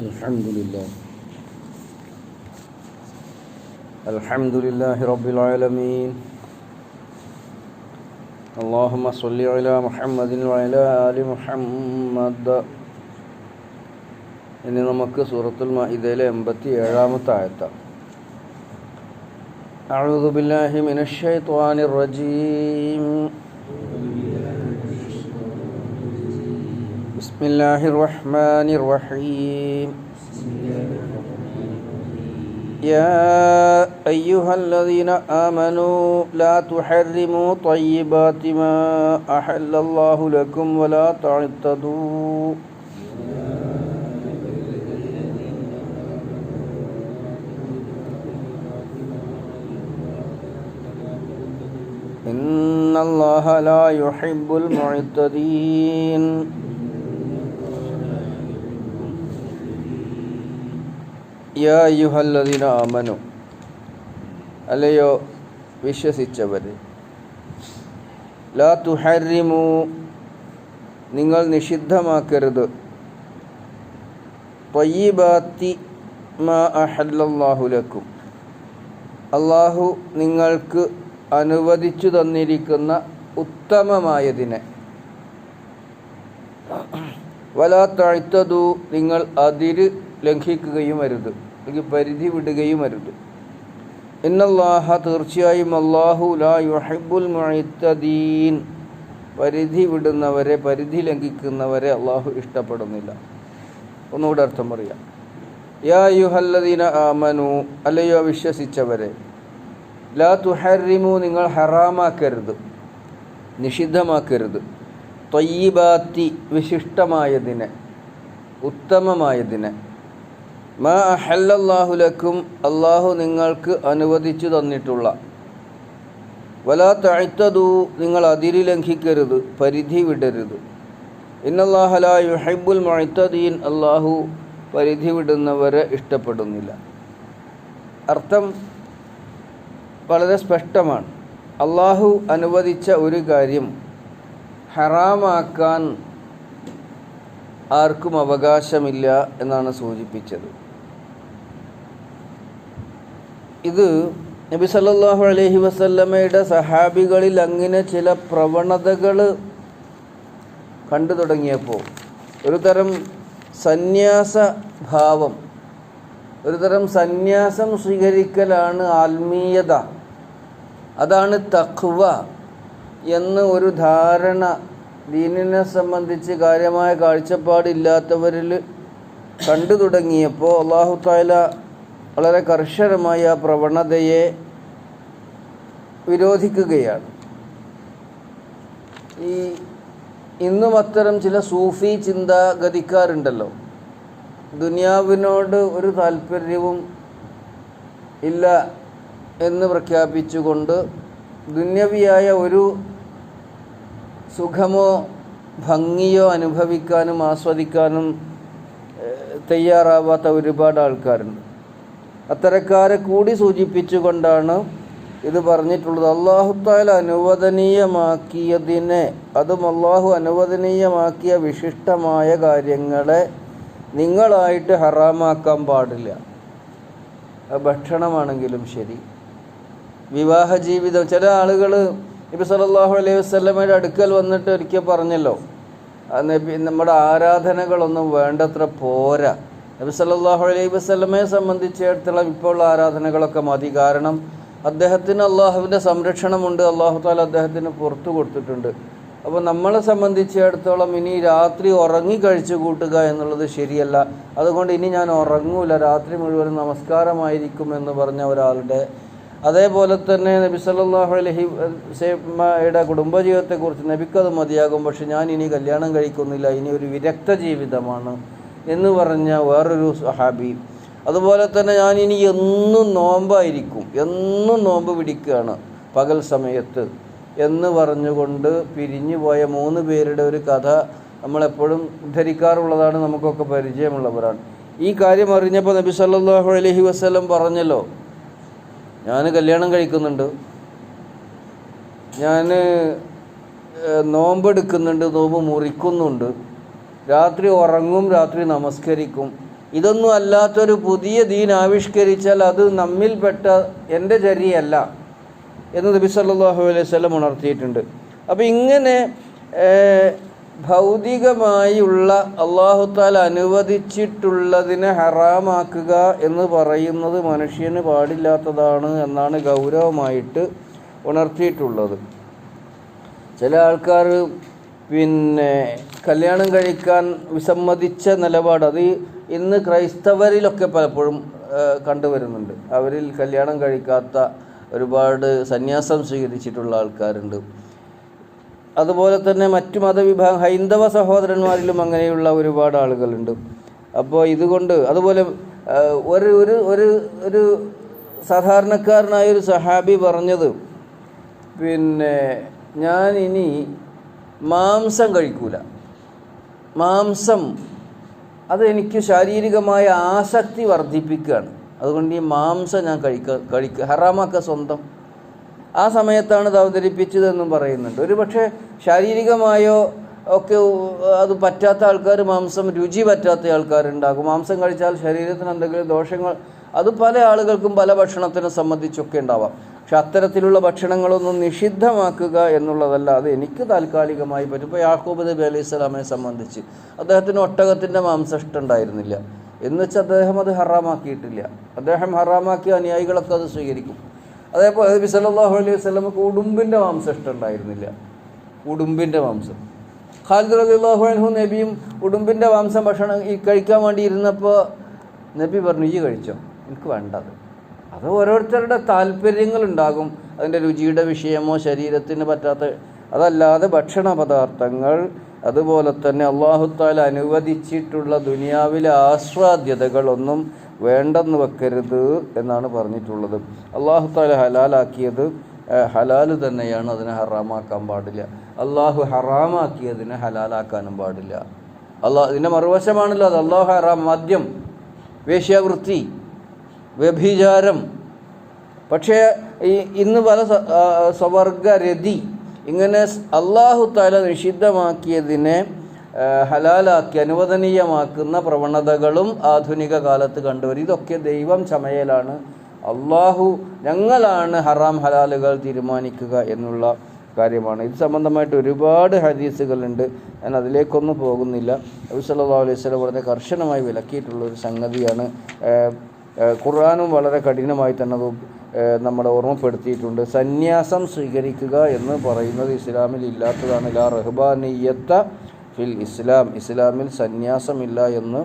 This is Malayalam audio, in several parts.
الحمد لله الحمد لله رب العالمين اللهم صل على محمد وعلى آل محمد ഇനി നമുക്ക് സൂറത്തുൽ മഇദയിലെ എൺപത്തി ഏഴാമത്തെ ആയത്താണ് أعوذ بالله من الشيطان الرجيم بسم الله الرحمن الرحيم. يا أيها الذين آمنوا لا تحرموا طيبات ما أحل الله لكم ولا تعتدوا. إن الله لا يحب المعتدين. യാ യുഹല്ലദീന അമനു അല്ലയോ വിശ്വസിച്ചവരെ. ലാ തുഹരിമു നിങ്ങൾ നിഷിദ്ധമാക്കരുത്. പയ്യബാത്തി മാ അഹല്ലല്ലാഹു ലക്കും. അള്ളാഹു നിങ്ങൾക്ക് അനുവദിച്ചു തന്നിരിക്കുന്ന ഉത്തമമായതിനെ വലാ നിങ്ങൾ അതിര് ലംഘിക്കുകയും അരുത്. അല്ലെങ്കിൽ പരിധി വിടുകയും അരുത്. ഇന്നല്ലാഹ തീർച്ചയായും അള്ളാഹു ലാ യുഹിബുൽ പരിധി വിടുന്നവരെ പരിധി ലംഘിക്കുന്നവരെ അള്ളാഹു ഇഷ്ടപ്പെടുന്നില്ല. ഒന്നുകൂടെ അർത്ഥം പറയാം. യാ യുഹല്ലദീന ആമനു അല്ലയോ വിശ്വസിച്ചവരെ ലാ തുഹരിമു നിങ്ങൾ ഹറാമാക്കരുത് നിഷിദ്ധമാക്കരുത്. തൊയ്യിബാത്തി വിശിഷ്ടമായതിനെ ഉത്തമമായതിനെ മാ അഹല്ലാഹുലക്കും അള്ളാഹു നിങ്ങൾക്ക് അനുവദിച്ചു തന്നിട്ടുള്ള. വലാ തഴുത്തതു നിങ്ങൾ അതിരി ലംഘിക്കരുത് പരിധി വിടരുത്. ഇന്നല്ലാഹല യുഹൈബുൽ മൊയ്ത്തദീൻ അള്ളാഹു പരിധി വിടുന്നവരെ ഇഷ്ടപ്പെടുന്നില്ല. അർത്ഥം വളരെ സ്പഷ്ടമാണ്. അള്ളാഹു അനുവദിച്ച ഒരു കാര്യം ഹറാമാക്കാൻ ആർക്കും അവകാശമില്ല എന്നാണ് സൂചിപ്പിച്ചത്. ഇത് നബി സല്ലാഹു അലഹി വസല്ലമ്മയുടെ സഹാബികളിൽ അങ്ങനെ ചില പ്രവണതകൾ കണ്ടു തുടങ്ങിയപ്പോൾ ഒരു തരം സന്യാസ ഭാവം ഒരു തരം സന്യാസം സ്വീകരിക്കലാണ് ആത്മീയത. അതാണ് തഖ്വ എന്ന് ഒരു ധാരണ ദീനിനെ സംബന്ധിച്ച് കാര്യമായ കാഴ്ചപ്പാടില്ലാത്തവരിൽ കണ്ടു തുടങ്ങിയപ്പോൾ അള്ളാഹു താല വളരെ കർശനമായ പ്രവണതയെ വിരോധിക്കുകയാണ്. ഈ ഇന്നും അത്തരം ചില സൂഫി ചിന്താഗതിക്കാരുണ്ടല്ലോ. ദുനിയാവിനോട് ഒരു താല്പര്യവും ഇല്ല എന്ന് പ്രഖ്യാപിച്ചുകൊണ്ട് ദുന്യവിയായ ഒരു സുഖമോ ഭംഗിയോ അനുഭവിക്കാനും ആസ്വദിക്കാനും തയ്യാറാവാത്ത ഒരുപാട് ആൾക്കാരുണ്ട്. അത്തരക്കാരെ കൂടി സൂചിപ്പിച്ചുകൊണ്ടാണ് ഇത് പറഞ്ഞിട്ടുള്ളത്. അള്ളാഹുത്താല അനുവദനീയമാക്കിയതിനെ അതും അള്ളാഹു അനുവദനീയമാക്കിയ വിശിഷ്ടമായ കാര്യങ്ങളെ നിങ്ങളായിട്ട് ഹറാമാക്കാൻ പാടില്ല. ഭക്ഷണമാണെങ്കിലും ശരി. വിവാഹ ജീവിതം ചില ആളുകൾ നബി സല്ലല്ലാഹു അലൈഹി വസ്ലമയുടെ അടുക്കൽ വന്നിട്ട് ഒരിക്കൽ പറഞ്ഞല്ലോ നമ്മുടെ ആരാധനകളൊന്നും വേണ്ടത്ര പോരാ. നബി സല്ലല്ലാഹു അലൈഹി വസല്ലമയെ സംബന്ധിച്ചിടത്തോളം ഇപ്പോൾ ആരാധനകളൊക്കെ മതി. കാരണം അദ്ദേഹത്തിന് അള്ളാഹുവിന്റെ സംരക്ഷണമുണ്ട്. അള്ളാഹു താല അദ്ദേഹത്തിന് പുറത്തു കൊടുത്തിട്ടുണ്ട്. അപ്പോൾ നമ്മളെ സംബന്ധിച്ചിടത്തോളം ഇനി രാത്രി ഉറങ്ങി കഴിച്ചു കൂട്ടുക എന്നുള്ളത് ശരിയല്ല. അതുകൊണ്ട് ഇനി ഞാൻ ഉറങ്ങൂല. രാത്രി മുഴുവൻ നമസ്കാരമായിരിക്കും എന്ന് പറഞ്ഞ ഒരാളുടെ അതേപോലെ തന്നെ നബി സല്ലല്ലാഹു അലൈഹി വസല്ലമയുടെ കുടുംബജീവിതത്തെക്കുറിച്ച് നബിക്കത് മതിയാകും. പക്ഷെ ഞാൻ ഇനി കല്യാണം കഴിക്കുന്നില്ല. ഇനി ഒരു വിരക്ത ജീവിതമാണ്. എന്ന് പറഞ്ഞ വേറൊരു സഹാബി അതുപോലെ തന്നെ ഞാൻ ഇനി എന്നും നോമ്പായിരിക്കും എന്നും നോമ്പ് പിടിക്കുകയാണ് പകൽ സമയത്ത് എന്ന് പറഞ്ഞുകൊണ്ട് പിരിഞ്ഞു പോയ മൂന്ന് പേരുടെ ഒരു കഥ നമ്മളെപ്പോഴും ധരിക്കാറുള്ളതാണ് നമുക്കൊക്കെ പരിചയമുള്ളവരാണ്. ഈ കാര്യം അറിഞ്ഞപ്പോൾ നബി സല്ലാഹു അലഹി വസ്ലം പറഞ്ഞല്ലോ ഞാൻ കല്യാണം കഴിക്കുന്നുണ്ട് ഞാൻ നോമ്പെടുക്കുന്നുണ്ട് നോമ്പ് മുറിക്കുന്നുണ്ട് രാത്രി ഉറങ്ങും രാത്രി നമസ്കരിക്കും. ഇതൊന്നും അല്ലാത്തൊരു പുതിയ ദീൻ ആവിഷ്കരിച്ചാൽ അത് നമ്മിൽപ്പെട്ട എന്റെ ചര്യയല്ല എന്ന് നബി സല്ലാഹു അലൈഹി സ്വലം ഉണർത്തിയിട്ടുണ്ട്. അപ്പോൾ ഇങ്ങനെ ഭൗതികമായുള്ള അള്ളാഹുത്താൽ അനുവദിച്ചിട്ടുള്ളതിനെ ഹറാമാക്കുക എന്ന് പറയുന്നത് മനുഷ്യന് പാടില്ലാത്തതാണ് എന്നാണ് ഗൗരവമായിട്ട് ഉണർത്തിയിട്ടുള്ളത്. ചില ആൾക്കാർ പിന്നെ കല്യാണം കഴിക്കാൻ വിസമ്മതിച്ച നിലപാട്. അത് ഇന്ന് ക്രൈസ്തവരിലൊക്കെ പലപ്പോഴും കണ്ടുവരുന്നുണ്ട്. അവരിൽ കല്യാണം കഴിക്കാത്ത ഒരുപാട് സന്യാസം സ്വീകരിച്ചിട്ടുള്ള ആൾക്കാരുണ്ട്. അതുപോലെ തന്നെ മറ്റു മതവിഭാഗം ഹൈന്ദവ സഹോദരന്മാരിലും അങ്ങനെയുള്ള ഒരുപാട് ആളുകളുണ്ട്. അപ്പോൾ ഇതുകൊണ്ട് അതുപോലെ ഒരു ഒരു ഒരു ഒരു സാധാരണക്കാരനായ ഒരു സഹാബി പറഞ്ഞത് പിന്നെ ഞാൻ ഇനി മാംസം കഴിക്കൂല. മാംസം അത് എനിക്ക് ശാരീരികമായ ആസക്തി വർദ്ധിപ്പിക്കുകയാണ്. അതുകൊണ്ട് ഈ മാംസം ഞാൻ കഴിക്ക കഴിക്കുക ഹറാമാക്ക സ്വന്തം. ആ സമയത്താണ് ഇത് അവതരിപ്പിച്ചതെന്നും പറയുന്നുണ്ട്. ഒരു പക്ഷേ ശാരീരികമായോ ഒക്കെ അത് പറ്റാത്ത ആൾക്കാർ മാംസം രുചി പറ്റാത്ത ആൾക്കാരുണ്ടാകും. മാംസം കഴിച്ചാൽ ശരീരത്തിന് എന്തെങ്കിലും ദോഷങ്ങൾ അത് പല ആളുകൾക്കും പല ഭക്ഷണത്തിനെ സംബന്ധിച്ചൊക്കെ ഉണ്ടാവാം. പക്ഷെ അത്തരത്തിലുള്ള ഭക്ഷണങ്ങളൊന്നും നിഷിദ്ധമാക്കുക എന്നുള്ളതല്ല. അത് എനിക്ക് താൽക്കാലികമായി പറ്റും. ഇപ്പോൾ യാക്കൂബ് നബി അലൈഹി സ്വലാമെ സംബന്ധിച്ച് അദ്ദേഹത്തിന് ഒട്ടകത്തിന്റെ മാംസം ഇഷ്ടമുണ്ടായിരുന്നില്ല എന്ന് വെച്ചാൽ അദ്ദേഹം അത് ഹറാമാക്കിയിട്ടില്ല. അദ്ദേഹം ഹറാമാക്കിയ അനുയായികളൊക്കെ അത് സ്വീകരിക്കും. അതേപോലെ നബി സല്ലല്ലാഹു അലൈഹി വസല്ലമക്ക് ഉടുമ്പിന്റെ മാംസം ഇഷ്ടമുണ്ടായിരുന്നില്ല ഉടുമ്പിന്റെ മാംസം. ഖാലിദ് റളിയല്ലാഹു അൻഹു നബിയും ഉടുമ്പിന്റെ മാംസം ഭക്ഷണം ഈ കഴിക്കാൻ വേണ്ടി ഇരുന്നപ്പോൾ നബി പറഞ്ഞു ഈ കഴിച്ചോ? എനിക്ക് വേണ്ടത് അത് ഓരോരുത്തരുടെ താല്പര്യങ്ങളുണ്ടാകും. അതിന്റെ രുചിയുടെ വിഷയമോ ശരീരത്തിന് പറ്റാത്ത അതല്ലാതെ ഭക്ഷണ പദാർത്ഥങ്ങൾ. അതുപോലെ തന്നെ അള്ളാഹുത്താൽ അനുവദിച്ചിട്ടുള്ള ദുനിയാവിലെ ആസ്വാദ്യതകളൊന്നും വേണ്ടെന്ന് വെക്കരുത് എന്നാണ് പറഞ്ഞിട്ടുള്ളത്. അള്ളാഹുത്താല ഹലാലാക്കിയത് ഹലാൽ തന്നെയാണ് അതിനെ ഹറാമാക്കാൻ പാടില്ല. അള്ളാഹു ഹറാമാക്കിയതിനെ ഹലാലാക്കാനും പാടില്ല. അള്ളാഹ് ഇതിന്റെ മറുവശമാണല്ലോ അത്. അള്ളാഹു ഹറാം മദ്യം വേശ്യാവൃത്തി. വ്യഭിചാരം. പക്ഷേ ഈ ഇന്ന് പല സ്വവർഗരതി ഇങ്ങനെ അള്ളാഹു താല നിഷിദ്ധമാക്കിയതിനെ ഹലാലാക്കി അനുവദനീയമാക്കുന്ന പ്രവണതകളും ആധുനിക കാലത്ത് കണ്ടുവരും. ഇതൊക്കെ ദൈവം ചമയലാണ്. അള്ളാഹു ഞങ്ങളാണ് ഹറാം ഹലാലുകൾ തീരുമാനിക്കുക എന്നുള്ള കാര്യമാണ്. ഇത് സംബന്ധമായിട്ട് ഒരുപാട് ഹദീസുകളുണ്ട്. ഞാൻ അതിലേക്കൊന്നും പോകുന്നില്ല. നബി സല്ലാ അലൈഹി സ്വലം വളരെ കർശനമായി വിലക്കിയിട്ടുള്ള ഒരു സംഗതിയാണ് ഖുർആനും വളരെ കഠിനമായി തന്നെ നമ്മളെ ഓർമ്മപ്പെടുത്തിയിട്ടുണ്ട്. സന്യാസം സ്വീകരിക്കുക എന്ന് പറയുന്നത് ഇസ്ലാമിൽ ഇല്ലാത്തതാണ്. ലാ റഹ്ബാനിയത്ത ഫിൽ ഇസ്ലാം. ഇസ്ലാമിൽ സന്യാസമില്ല എന്ന്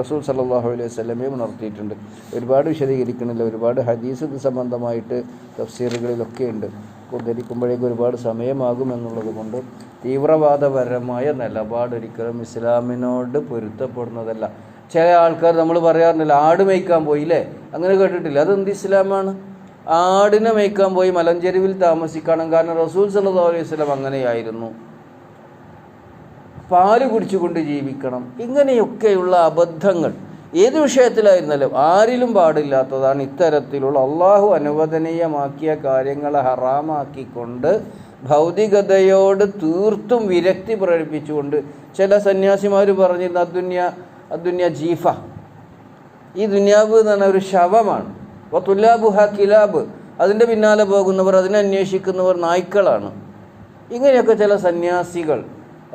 റസൂൽ സല്ലല്ലാഹു അലൈഹി വസല്ലമയെ ഉണർത്തിയിട്ടുണ്ട്. ഒരുപാട് വിശദീകരിക്കണില്ല ഒരുപാട് ഹദീസ് സംബന്ധമായിട്ട് തഫ്സീറുകളിലൊക്കെ ഉണ്ട്. ഉദ്ധരിക്കുമ്പോഴേക്കും ഒരുപാട് സമയമാകും എന്നുള്ളത് കൊണ്ട് തീവ്രവാദപരമായ നിലപാടൊരിക്കലും ഇസ്ലാമിനോട് പൊരുത്തപ്പെടുന്നതല്ല. ചില ആൾക്കാർ നമ്മൾ പറയാറുണ്ടല്ലോ ആട് മേയ്ക്കാൻ പോയില്ലേ? അങ്ങനെ കേട്ടിട്ടില്ല? അതെന്ത് ഇസ്ലാമാണ്? ആടിനെ മേയ്ക്കാൻ പോയി മലഞ്ചെരുവിൽ താമസിക്കണം. കാരണം റസൂൽ സല്ലല്ലാഹു അലൈഹി വസല്ലം അങ്ങനെയായിരുന്നു. പാൽ കുടിച്ചുകൊണ്ട് ജീവിക്കണം. ഇങ്ങനെയൊക്കെയുള്ള അബദ്ധങ്ങൾ ഏത് വിഷയത്തിലായിരുന്നാലും ആരിലും പാടില്ലാത്തതാണ് ഇത്തരത്തിലുള്ള അള്ളാഹു അനുവദനീയമാക്കിയ കാര്യങ്ങളെ ഹറാമാക്കിക്കൊണ്ട് ഭൗതികതയോട് തീർത്തും വിരക്തി പ്രകടിപ്പിച്ചുകൊണ്ട് ചില സന്യാസിമാർ പറഞ്ഞിരുന്ന അദ്ദുന്യ അദ്ദുന്യ ജീഫ. ഈ ദുന്യാവ് എന്ന് പറഞ്ഞ ഒരു ശവമാണ്. അപ്പോൾ തുല്ലാബുഹ കിലാബ്. അതിന്റെ പിന്നാലെ പോകുന്നവർ അതിനെ അന്വേഷിക്കുന്നവർ നായ്ക്കളാണ്. ഇങ്ങനെയൊക്കെ ചില സന്യാസികൾ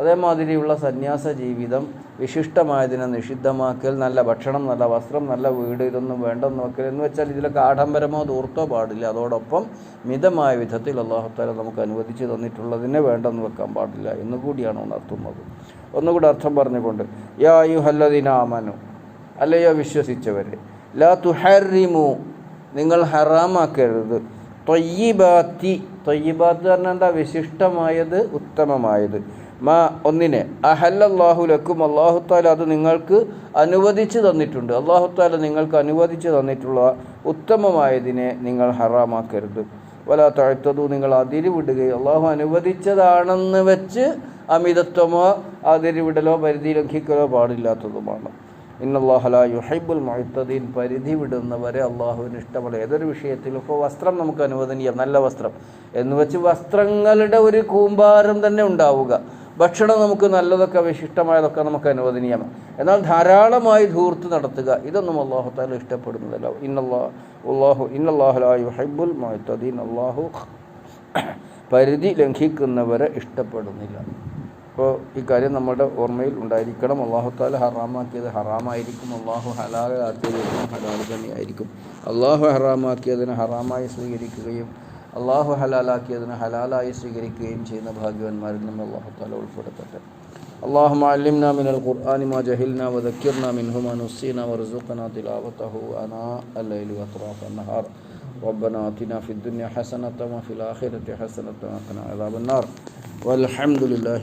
അതേമാതിരിയുള്ള സന്യാസ ജീവിതം വിശിഷ്ടമായതിനെ നിഷിദ്ധമാക്കൽ നല്ല ഭക്ഷണം നല്ല വസ്ത്രം നല്ല വീട് ഇതൊന്നും വേണ്ടെന്ന് വെക്കൽ എന്ന് വെച്ചാൽ ഇതിലൊക്കെ ആഡംബരമോ ദൂർത്തോ പാടില്ല. അതോടൊപ്പം മിതമായ വിധത്തിൽ അള്ളാഹുത്താല നമുക്ക് അനുവദിച്ച് തന്നിട്ടുള്ളതിനെ വേണ്ടെന്ന് വെക്കാൻ പാടില്ല എന്നുകൂടിയാണ് ഉണർത്തുന്നത്. ഒന്നുകൂടി അർത്ഥം പറഞ്ഞുകൊണ്ട് യാ ഹല്ലദിനാമനു അല്ലയോ വിശ്വസിച്ചവരെ ലാ തുഹറിമു നിങ്ങൾ ഹറാമാക്കരുത്. തൊയ്യിബാത്തി തൊയ്യിബാത്ത് പറഞ്ഞാൽ എന്താ? വിശിഷ്ടമായത് ഉത്തമമായത്. മാ ഒന്നിനെ അഹല്ലാഹുലക്കും അള്ളാഹുത്താല അത് നിങ്ങൾക്ക് അനുവദിച്ചു തന്നിട്ടുണ്ട്. അള്ളാഹുത്താല നിങ്ങൾക്ക് അനുവദിച്ചു തന്നിട്ടുള്ള ഉത്തമമായതിനെ നിങ്ങൾ ഹറാമാക്കരുത്. വല താഴ്ത്തതു നിങ്ങൾ അതിരിവിടുകയോ അള്ളാഹു അനുവദിച്ചതാണെന്ന് വെച്ച് അമിതത്വമോ അതിരിവിടലോ പരിധി ലംഘിക്കലോ പാടില്ലാത്തതുമാണ്. ഇന്നല്ലാഹല യുഹൈബുൽ മൊയ്ത്തദീൻ പരിധി വിടുന്നവരെ അള്ളാഹുവിന് ഇഷ്ടമല്ല ഏതൊരു വിഷയത്തിലും ഇപ്പോൾ വസ്ത്രം നമുക്ക് അനുവദനീയം നല്ല വസ്ത്രം എന്ന് വെച്ച് വസ്ത്രങ്ങളുടെ ഒരു കൂമ്പാരം തന്നെ ഉണ്ടാവുക. ഭക്ഷണം നമുക്ക് നല്ലതൊക്കെ വിശിഷ്ടമായതൊക്കെ നമുക്ക് അനുവദനീയമാണ് എന്നാൽ ധാരാളമായി ധൂർത്ത് നടത്തുക ഇതൊന്നും അള്ളാഹു താല ഇഷ്ടപ്പെടുന്നതല്ല. ഇന്നല്ലാ അള്ളാഹു ഇന്നല്ലാഹുലായു ഹൈബുൽ മൊയ്തീൻ അള്ളാഹു പരിധി ലംഘിക്കുന്നവരെ ഇഷ്ടപ്പെടുന്നില്ല. അപ്പോൾ ഈ കാര്യം നമ്മുടെ ഓർമ്മയിൽ ഉണ്ടായിരിക്കണം അള്ളാഹു താല ഹറാമാക്കിയത് ഹറാമായിരിക്കും അള്ളാഹു ഹലാലാക്കിയത് ഹലാൽ തന്നെയായിരിക്കും അള്ളാഹു ഹറാമാക്കിയതിനെ ഹറാമായി സ്വീകരിക്കുകയും അള്ളാഹു ഹലാലാക്കിയതിനെ ഹലാലായി സ്വീകരിക്കുകയും ചെയ്യുന്ന ഭാഗ്യവാന്മാരിൽ നിന്ന് അള്ളാഹു താല ഉൾപ്പെടുത്തട്ടെ اللهم علمنا من القرآن ما جهلنا وذكرنا منه ما نسينا وارزقنا تلاوته آناء الليل وأطراف النهار ربنا آتنا في الدنيا حسنة وفي الآخرة حسنة وقنا عذاب النار والحمد لله